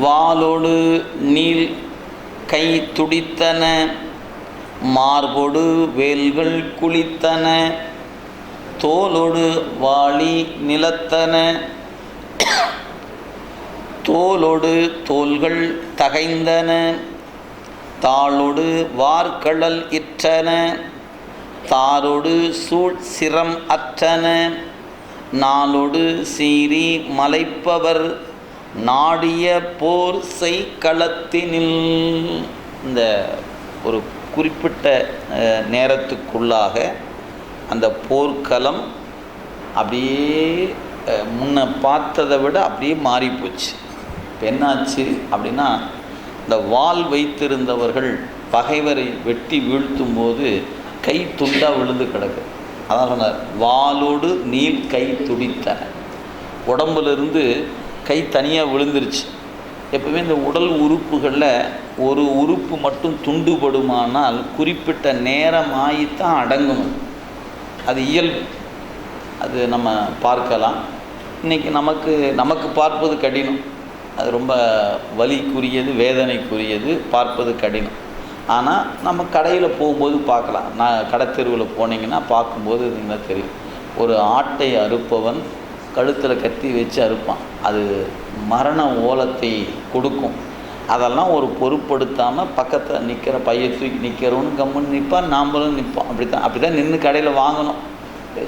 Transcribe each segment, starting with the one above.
வாளொடு நீள் கை துடித்தன மார்பொடு வேல்கள் குளித்தன தோலொடு வாளி நிலத்தன. தோலொடு தோள்கள் தகைந்தன தாளொடு வார்கடல் இற்றன தாரோடு சூழ் சிரம் அற்றன. நாளொடு சீறி மலைப்பவர் நாடிய போர் செய்களத்தினில். இந்த ஒரு குறிப்பிட்ட நேரத்துக்குள்ளாக அந்த போர்க்களம் அப்படியே முன்ன பார்த்ததை விட அப்படியே மாறிப்போச்சு. இப்போ என்னாச்சு அப்படின்னா இந்த வால் வைத்திருந்தவர்கள் பகைவரை வெட்டி வீழ்த்தும் போது கை துண்டாக விழுந்து கிடக்கு. அதான் சொன்னார் வாளோடு நீர் கை துடித்தன. உடம்புலேருந்து கை தனியாக விழுந்துருச்சு. எப்பவுமே இந்த உடல் உறுப்புகளில் ஒரு உறுப்பு மட்டும் துண்டுபடுமானால் குறிப்பிட்ட நேரம் ஆகித்தான் அடங்கும் அது இயல்பு. அது நம்ம பார்க்கலாம். இன்றைக்கி நமக்கு நமக்கு பார்ப்பது கடினம். அது ரொம்ப வலிக்குரியது வேதனைக்குரியது பார்ப்பது கடினம். ஆனால் நம்ம கடையில் போகும்போது பார்க்கலாம். நான் கடை தெருவில் போனீங்கன்னா பார்க்கும்போது இதுங்க தெரியும்? ஒரு ஆட்டை அறுப்பவன் கழுத்தில் கத்தி வச்சு அறுப்பான். அது மரண ஓலத்தை கொடுக்கும். அதெல்லாம் ஒரு பொருட்படுத்தாமல் பக்கத்தில் நிற்கிற பைய தூக்கி நிற்கிறவனு கம்முன்னு நிற்பான் நாம்பளும் நிற்போம் அப்படி தான் அப்படி தான் நின்று கடையில் வாங்கணும்.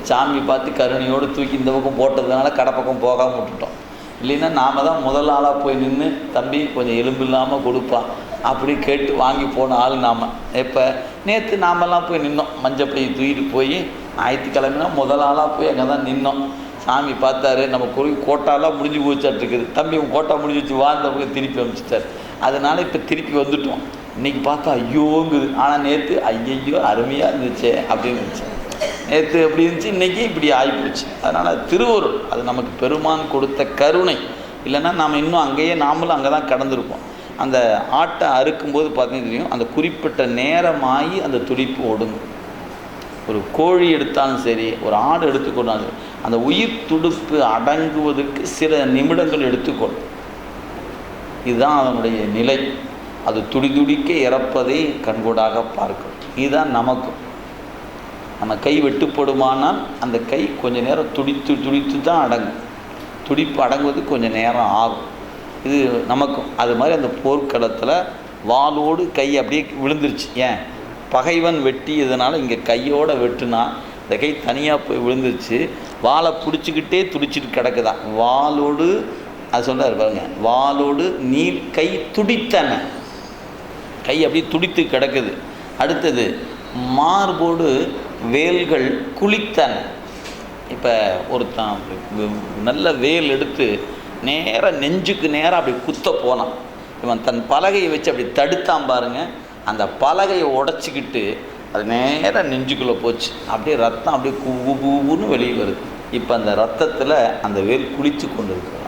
சாமி பார்த்து கருணையோடு தூக்கி இந்த பக்கம் போட்டதுனால கடை பக்கம் போகாமல் விட்டுட்டோம். இல்லைன்னா நாம் தான் முதல் ஆளாக போய் நின்று தம்பி கொஞ்சம் எலும்பு இல்லாமல் கொடுப்பான் அப்படி கேட்டு வாங்கி போன ஆள் நாம். இப்போ நேற்று நாமெல்லாம் போய் நின்னோம். மஞ்சள் பையை தூக்கிட்டு போய் ஞாயிற்றுக்கிழமைனா முதல் ஆளாக போய் அங்கே தான் நின்னோம். சாமி பார்த்தாரு நம்ம குறுகி கோட்டாலாம் முடிஞ்சு போச்சாட்டுருக்குது தம்பி உன் கோட்டா முடிஞ்சு வச்சு வாழ்ந்த பக்கம் திருப்பி அனுப்பிச்சிட்டார் அதனால் இப்போ திருப்பி வந்துட்டோம். இன்றைக்கி பார்த்தா ஐயோங்குது. ஆனால் நேற்று ஐயையோ அருமையாக இருந்துச்சே அப்படின்னு இருந்துச்சு நேற்று எப்படி இருந்துச்சு? இன்றைக்கி இப்படி ஆகிப்போச்சு அதனால் திருவருள் அது நமக்கு பெருமான் கொடுத்த கருணை. இல்லைன்னா நாம் இன்னும் அங்கேயே நாமளும் அங்கே தான் கடந்திருப்போம். அந்த ஆட்டை அறுக்கும்போது பார்த்தீங்கன்னா தெரியும் அந்த குறிப்பிட்ட நேரமாகி அந்த துடிப்பு ஒடுங்கும். ஒரு கோழி எடுத்தாலும் சரி ஒரு ஆடு எடுத்துக்கொண்டாலும் சரி அந்த உயிர் துடுப்பு அடங்குவதற்கு சில நிமிடங்கள் எடுத்துக்கொள்ளும் இதுதான் அதனுடைய நிலை. அது துடிதுடிக்க இறப்பதை கண்கூடாக பார்க்கும். இதுதான் நமக்கும் நம்ம கை வெட்டுப்படுமானால் அந்த கை கொஞ்சம் நேரம் துடித்து துடித்து தான் அடங்கும். துடிப்பு அடங்குவது கொஞ்சம் நேரம் ஆகும். இது நமக்கும். அது மாதிரி அந்த போர்க்களத்தில் வாளோடு கை அப்படியே விழுந்துருச்சு. ஏன்? பகைவன் வெட்டியதுனால இங்கே கையோடு வெட்டுனா இந்த கை தனியாக போய் விழுந்துருச்சு வாளை பிடிச்சிக்கிட்டே துடிச்சிட்டு கிடக்குதான் வாளோடு அது சொல்கிறார் பாருங்க வாளோடு நீர் கை துடித்தன. கை அப்படியே துடித்து கிடக்குது. அடுத்தது மார்போடு வேல்கள் குளித்தன. இப்போ ஒருத்தன் நல்ல வேல் எடுத்து நேராக நெஞ்சுக்கு நேராக அப்படி குத்த போனான். இவன் தன் பலகையை வச்சு அப்படி தடுத்தான் பாருங்கள் அந்த பலகையை உடச்சிக்கிட்டு அது நேராக நெஞ்சுக்குள்ளே போச்சு. அப்படியே ரத்தம் அப்படியே குவு குவுன்னு வெளியே வருது. இப்போ அந்த ரத்தத்தில் அந்த வேல் குளித்து கொண்டு இருக்கிறான்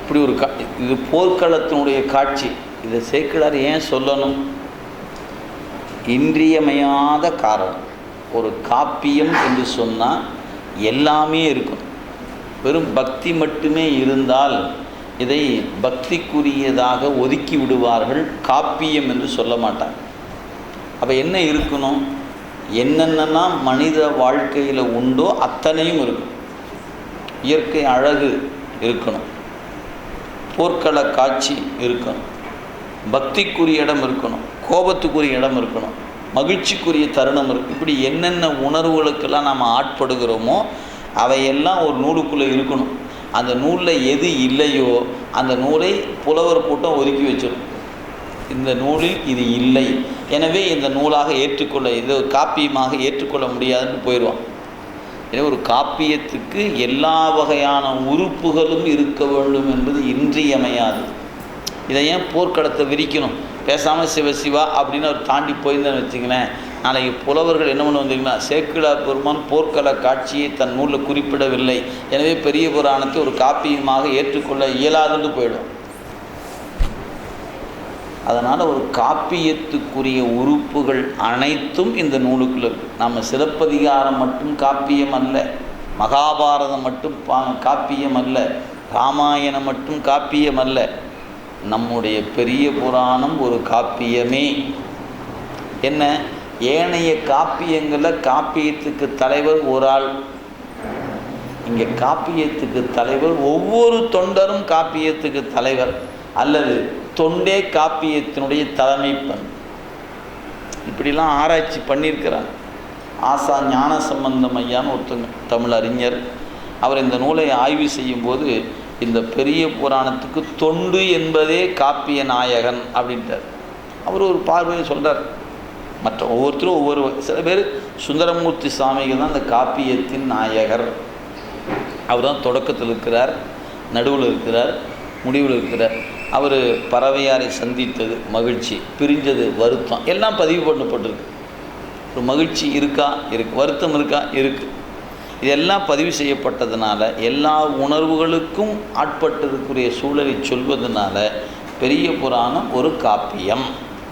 இப்படி ஒரு கா இது போர்க்களத்தினுடைய காட்சி. இதை சேக்கிடார் ஏன் சொல்லணும்? இன்றியமையாத காரணம். ஒரு காப்பியம் என்று சொன்னால் எல்லாமே இருக்கும். வெறும் பக்தி மட்டுமே இருந்தால் இதை பக்திக்குரியதாக ஒதுக்கி விடுவார்கள் காப்பியம் என்று சொல்ல மாட்டாங்க அப்போ என்ன இருக்கணும்? என்னென்னலாம் மனித வாழ்க்கையில் உண்டோ அத்தனையும் இருக்கும் இயற்கை அழகு இருக்கணும். போர்க்கள காட்சி இருக்கணும். பக்திக்குரிய இடம் இருக்கணும். கோபத்துக்குரிய இடம் இருக்கணும். மகிழ்ச்சிக்குரிய தருணம் இருக்கு. இப்படி என்னென்ன உணர்வுகளுக்கெல்லாம் நாம் ஆட்படுகிறோமோ அவையெல்லாம் ஒரு நூலுக்குள்ளே இருக்கணும். அந்த நூலில் எது இல்லையோ அந்த நூலை புலவர் கூட்டம் ஒதுக்கி வச்சிடும் இந்த நூலில் இது இல்லை. எனவே இந்த நூலாக ஏற்றுக்கொள்ள இது ஒரு காப்பியமாக ஏற்றுக்கொள்ள முடியாதுன்னு போயிடுவான். எனவே ஒரு காப்பியத்துக்கு எல்லா வகையான உறுப்புகளும் இருக்க வேண்டும் என்பது இன்றியமையாது. இதை ஏன் போர்க்கடத்தை விரிக்கணும்? பேசாமல் சிவ சிவா அப்படின்னு அவர் தாண்டி போயிருந்தேன்னு வச்சுங்களேன். நாளைக்கு புலவர்கள் என்ன பண்ண வந்தீங்கன்னா சேக்கிழார் பெருமான் போர்க்கள காட்சியை தன் நூலில் குறிப்பிடவில்லை. எனவே பெரிய புராணத்தை ஒரு காப்பியமாக ஏற்றுக்கொள்ள இயலாதுன்னு போயிடும். அதனால் ஒரு காப்பியத்துக்குரிய உறுப்புகள் அனைத்தும் இந்த நூலுக்குள்ள நம்ம சிலப்பதிகாரம் மட்டும் காப்பியம் அல்ல மகாபாரதம் மட்டும் பா காப்பியம் அல்ல ராமாயணம் மட்டும் காப்பியம் அல்ல. நம்முடைய பெரிய புராணம் ஒரு காப்பியமே. என்ன? ஏனைய காப்பியங்களில் காப்பியத்துக்கு தலைவர் ஒரு ஆள். இங்கே காப்பியத்துக்கு தலைவர் ஒவ்வொரு தொண்டரும் காப்பியத்துக்கு தலைவர் அல்லது தொண்டே காப்பியத்தினுடைய தலைமை பண். இப்படிலாம் ஆராய்ச்சி பண்ணியிருக்கிறாங்க. ஆசா ஞான சம்பந்தம் ஐயான்னு ஒருத்தங்க தமிழ் அறிஞர். அவர் இந்த நூலை ஆய்வு செய்யும்போது இந்த பெரிய புராணத்துக்கு தொண்டு என்பதே காப்பிய நாயகன் அப்படின்ட்டார் அவர் ஒரு பார்வையை சொல்கிறார் மற்ற ஒவ்வொருத்தரும் ஒவ்வொரு சில பேர் சுந்தரமூர்த்தி சுவாமிகள் தான் அந்த காப்பியத்தின் நாயகர். அவர் தான் தொடக்கத்தில் இருக்கிறார் நடுவில் இருக்கிறார் முடிவில் இருக்கிறார். அவர் பறவையாரை சந்தித்தது மகிழ்ச்சி பிரிஞ்சது வருத்தம் எல்லாம் பதிவு பண்ணப்பட்டிருக்கு. ஒரு மகிழ்ச்சி இருக்கா? இருக்கு. வருத்தம் இருக்கா? இருக்குது இதெல்லாம் பதிவு செய்யப்பட்டதுனால எல்லா உணர்வுகளுக்கும் ஆட்பட்டிருக்கிற சூழலை சொல்வதனால பெரிய புராணம் ஒரு காப்பியம்.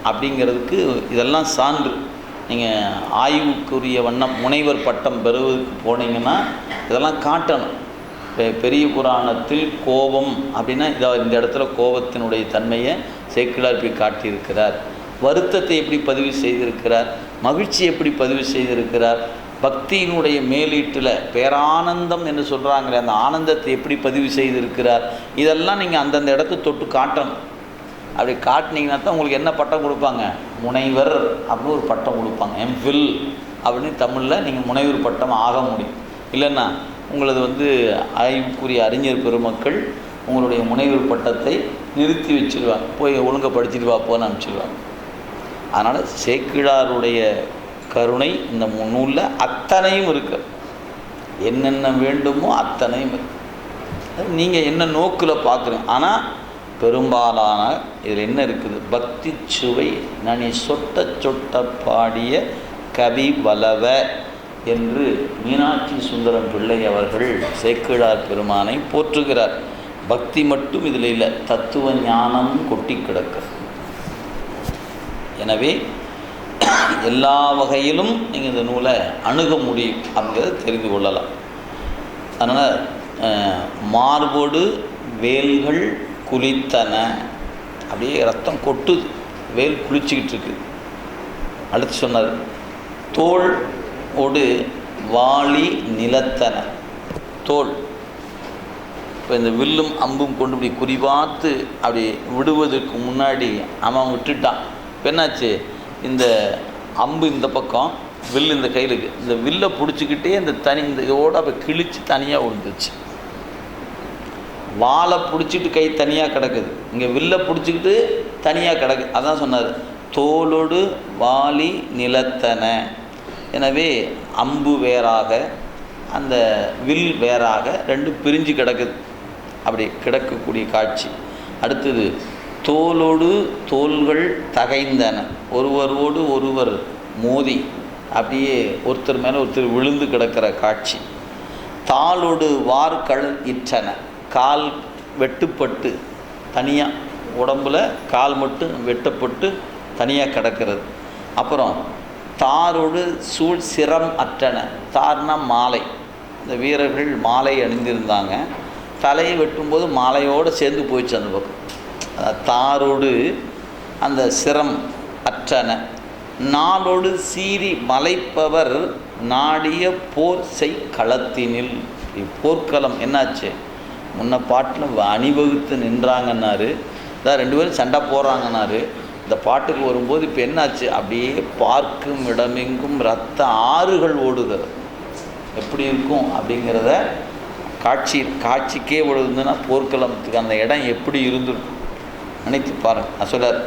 அப்படிங்கிறதுக்கு இதெல்லாம் சான்று. நீங்கள் ஆய்வுக்குரிய வண்ணம் முனைவர் பட்டம் பெறுவதற்கு போனீங்கன்னா இதெல்லாம் காட்டணும். பெ- பெரிய புராணத்தில் கோபம் அப்படின்னா இதை இந்த இடத்துல கோபத்தினுடைய தன்மையை சேக்கிழார் போய் காட்டியிருக்கிறார். வருத்தத்தை எப்படி பதிவு செய்திருக்கிறார்? மகிழ்ச்சி எப்படி பதிவு செய்திருக்கிறார்? பக்தியினுடைய மேலீட்டில் பேரானந்தம் என்று சொல்கிறாங்களே அந்த ஆனந்தத்தை எப்படி பதிவு செய்திருக்கிறார்? இதெல்லாம் நீங்கள் அந்தந்த இடத்தை தொட்டு காட்டணும். அப்படி காட்டினீங்கன்னா தான் உங்களுக்கு என்ன பட்டம் கொடுப்பாங்க? முனைவர் அப்படின்னு ஒரு பட்டம் கொடுப்பாங்க. எம்ஃபில் அப்படின்னு தமிழில் நீங்கள் முனைவர் பட்டம் ஆக முடியும். இல்லைன்னா உங்களது வந்து ஆய்வுக்குரிய அறிஞர் பெருமக்கள் உங்களுடைய முனைவர் பட்டத்தை நிறுத்தி வச்சிருவாங்க போய் ஒழுங்காக படிச்சுட்டு வாப்போன்னு போன்னு அனுப்பிச்சிடுவாங்க அதனால் சேக்கிழாருடைய கருணை இந்த நூலில் அத்தனையும் இருக்கு. என்னென்ன வேண்டுமோ அத்தனையும் இருக்கு. நீங்கள் என்ன நோக்கில் பார்க்குறீங்க ஆனால் பெரும்பாலான இதில் என்ன இருக்குது? பக்தி சுவை நனி சொட்ட சொட்ட பாடிய கவி வலவ என்று மீனாட்சி சுந்தரம் பிள்ளை அவர்கள் சேக்கிழார் பெருமானை போற்றுகிறார். பக்தி மட்டும் இதில் இல்லை தத்துவ ஞானம் கொட்டி கிடக்கிறது எனவே எல்லா வகையிலும் நீங்கள் இந்த நூலை அணுக முடியும் அப்படிங்கிறத தெரிந்து கொள்ளலாம். அதனால் மார்போடு வேல்கள் குளித்தன. அப்படியே ரத்தம் கொட்டுது. வேல் குளிச்சுக்கிட்டு இருக்குது அடுத்து சொன்னார் தோல் ஒடு வாளி நிலத்தன. தோல். இப்போ இந்த வில்லும் அம்பும் கொண்டு இப்படி குறிபார்த்து அப்படி விடுவதற்கு முன்னாடி அவன் விட்டுட்டான். இப்போ என்னாச்சு? இந்த அம்பு இந்த பக்கம் வில் இந்த கையில் இருக்குது இந்த வில்லை பிடிச்சிக்கிட்டே இந்த தனி இந்த இதோட அப்போ கிழித்து தனியாக விழுந்துச்சு வாழை பிடிச்சிட்டு கை தனியாக கிடக்குது. இங்கே வில்லை பிடிச்சிக்கிட்டு தனியாக கிடக்கு. அதான் சொன்னார். தோலோடு வாளி நிலத்தன. எனவே அம்பு வேறாக அந்த வில் வேறாக ரெண்டு பிரிஞ்சு கிடக்குது. அப்படி கிடக்கக்கூடிய காட்சி. அடுத்தது தோலோடு தோள்கள் தகைந்தன. ஒருவரோடு ஒருவர் மோதி அப்படியே ஒருத்தர் மேலே ஒருத்தர் விழுந்து கிடக்கிற காட்சி. தாளோடு வார்கள் இற்றன. கால் வெட்டுப்பட்டு தனியாக உடம்பில் கால் மட்டும் வெட்டப்பட்டு தனியாக கிடக்கிறது. அப்புறம் தாரோடு சூழ் சிரம் அற்றன. தார்னா மாலை. இந்த வீரர்கள் மாலை அணிந்திருந்தாங்க. தலையை வெட்டும்போது மாலையோடு சேர்ந்து போயிடுச்சு அந்த பக்கம். தாரோடு அந்த சிரம் அற்றன. நாளோடு சீறி மலைப்பவர் நாடிய போர் செய் களத்தினில். போர்க்களம் என்னாச்சு? முன்ன பாட்டில் அணிவகுத்து நின்றாங்கன்னாரு. இதான் ரெண்டு பேரும் சண்டை போடுறாங்கன்னாரு. இந்த பாட்டுக்கு வரும்போது இப்போ என்னாச்சு? அப்படியே பார்க்கும் இடமெங்கும் ரத்த ஆறுகள் ஓடுகிறது எப்படி இருக்கும் அப்படிங்கிறத காட்சி காட்சிக்கே ஓடுதுன்னா போர்க்களத்துக்கு அந்த இடம் எப்படி இருந்திருக்கும்? நினைத்து பாருங்க. நான் சொல்கிறார்